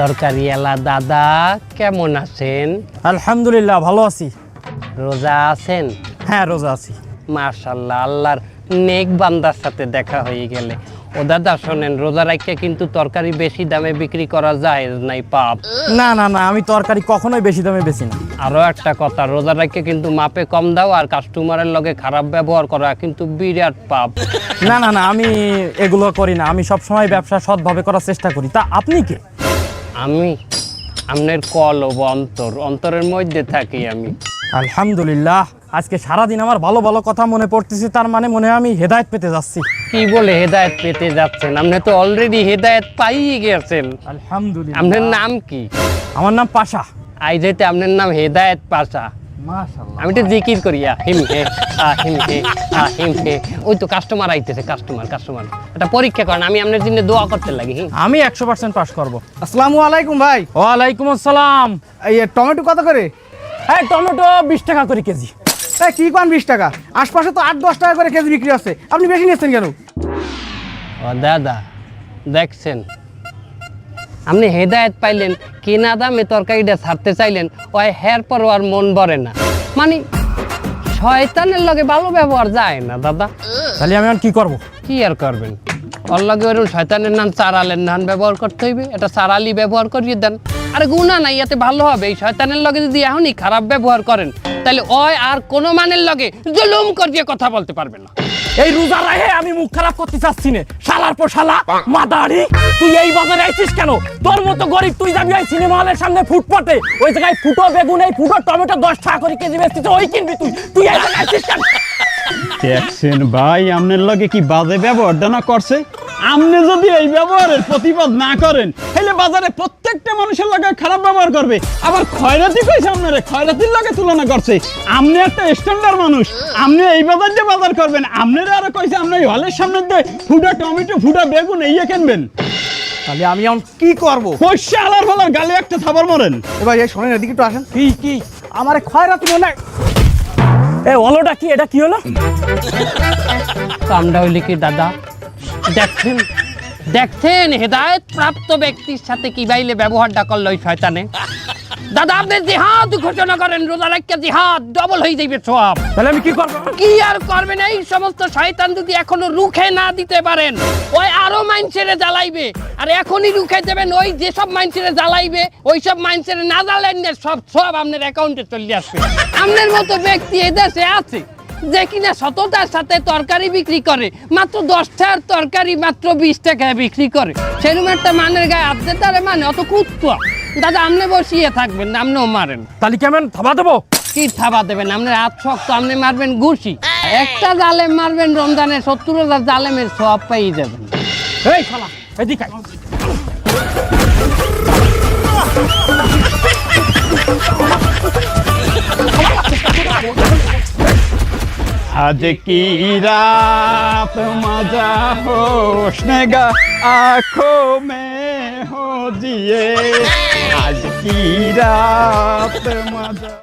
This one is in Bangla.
তরকারি এলা দাদা কেমন আছেন? আলহামদুলিল্লাহ ভালো আছি। রোজা আছেন? হ্যাঁ রোজা আছি। মার্শাল্লাহ আল্লাহর নেক বান্দার সাথে দেখা হয়ে গেলে। ও দাদা শোনেন রোজা রাখতে কিন্তু তরকারি বেশি দামে বিক্রি করা যায় নাই পাপ। না না না আমি তরকারি কখনোই বেশি দামে বেশি না। আরও একটা কথা রোজা রাখতে কিন্তু মাপে কম দাও আর কাস্টমারের লগে খারাপ ব্যবহার করা কিন্তু বিরাট পাপ। না না না আমি এগুলো করি না। আমি সব সময় ব্যবসা সৎভাবে করার চেষ্টা করি। তা আপনি কে? আমি আপনার কল ও অন্তর অন্তরের মধ্যে থাকি আমি। আলহামদুলিল্লাহ আজকে সারাদিন আমার ভালো ভালো কথা মনে পড়তেছে তার মানে মনে হয় আমি হেদায়েত পেতে যাচ্ছি। কি বলে হেদায়েত পেতে যাচ্ছেন? আপনি তো অলরেডি হেদায়েত পাইয়ে গেছেন। আলহামদুলিল্লাহ। আপনার নাম কি? আমার নাম পাশা। আই যেতে আপনার নাম হেদায়েত পাশা। আমি তো জিকির করি আ হিম হে আ হিম হে আ হিম হে। ওই তো কাস্টমার আইতেছে কাস্টমার কাস্টমার এটা পরীক্ষা করেন আমি আপনার জন্য দোয়া করতে লাগি আমি একশো পার্সেন্ট পাস করব। আসসালামু আলাইকুম ভাই। ওয়ালাইকুম আসসালাম। এই টমেটো কত করে? হ্যাঁ টমেটো বিশ টাকা করে কেজি। এই কি পান বিশ টাকা? আশপাশে তো আট দশ টাকা করে কেজি বিক্রি আছে। আপনি বেশি নিচ্ছেন কেন? ও দাদা দেখছেন আপনি হেদায়েত পাইলেন কিনা দামে তরকারিটা ছাড়তে চাইলেন ওই হের পর আর মন ভরে না। মানে শয়তানের লগে ভালো ব্যবহার যায় না দাদা। তাহলে আমি এখন কি করব? কি আর করবেন? ওর লগে ওরকম শয়তানের নাম চারালের নাম ব্যবহার করতে হইবে এটা চারালি ব্যবহার করিয়ে দেন। আরে গুণা নাই ইয়াতে ভালো হবে। এই শয়তানের লগে যদি এখনই খারাপ ব্যবহার করেন তাহলে ওই আর কোনো মানের লগে জুলুম করিয়ে কথা বলতে পারবে না। এই রোজা রাহে আমি মুখ খারাপ করতে চাচ্ছি না। শালার পর শালা মাদারি তুই এই বাজারে আইছিস কেন? তোর মতো গরিব তুই যাবি ওই সিনেমা হলের সামনে ফুটপাতে। ওই জায়গায় ফুটো বেগুন এই ফুটো টমেটো দশ টাকা করে কেজি বেচতিস ওই কিনবি তুই। তুই এই জায়গায় আইছিস কেন? দেখছেন ভাই আমনের লগে কি বাজে ব্যবহার না করছে? আপনি যদি এই ব্যবহারের প্রতিবাদ না করেন তাহলে বাজারে প্রত্যেকটা মানুষের লগে খারাপ ব্যবহার করবে। আবার খয়রাতি কইছে আপনারে খয়রাতির লগে তুলনা করছে। আপনি একটা স্ট্যান্ডার্ড মানুষ আপনি এই বাজার যে বাজার করবেন। আপনারা আরও কইছে আপনি হলের সামনে দিয়ে ফুটা টমেটো ফুটা বেগুন এই কিনবেন। তাহলে আমি এখন কি করব? পয়সা আলার ফালার গালে একটা থাবার মরেন। এবার এই শোনেন এদিকে একটু আসেন। কি কি? আমার খয়রাতি মনে এ অলটা কি এটা কি হলো? কামটা হইলে কি দাদা? দেখছেন? দেখছেন? হেদায়েত প্রাপ্ত ব্যক্তির সাথে কি বাইলে ব্যবহারটা করল ওই শয়তানে? দাদা আপনি জিহাদ ঘোষণা করেন রোজা রাখতে জিহাদ ডবল হয়ে যাইবে সব। তাহলে আমি কি করব? কি আর করবেন? এই সমস্ত শয়তান যদি এখনও রুখে না দিতে পারেন ওই আরও মাইনসেরে জ্বালাইবে। আর এখনই রুখে দেবেন ওই যেসব মাইনসেরে জ্বালাইবে ওই সব মাইনসেরে না জ্বালেন সব সব আপনার অ্যাকাউন্টে চলে আসবে। আপনার মতো ব্যক্তি এদেশে আছে। যে কিনা সততার সাথে তরকারি বিক্রি করে মাত্র দশটার তরকারি মাত্র বিশ টাকায় বিক্রি করে। সেরকম একটা মানের গায়ে দিতে পারে মানে অত কুত্তা। দাদা আপনি বসিয়ে থাকবেন আপনিও মারেন। তাহলে কেমন? থাবা দেবো? কি থাবা দেবেন? আপনার হাত শক্ত আপনি মারবেন ঘুষি। একটা জালেম মারবেন রমজানের সত্তর হাজার জালেমের সব পেয়ে যাবেন। এই শালা এদিকে আয়। आज की रात मजा होशनेगा आंखों में हो जिए आज की रात मजा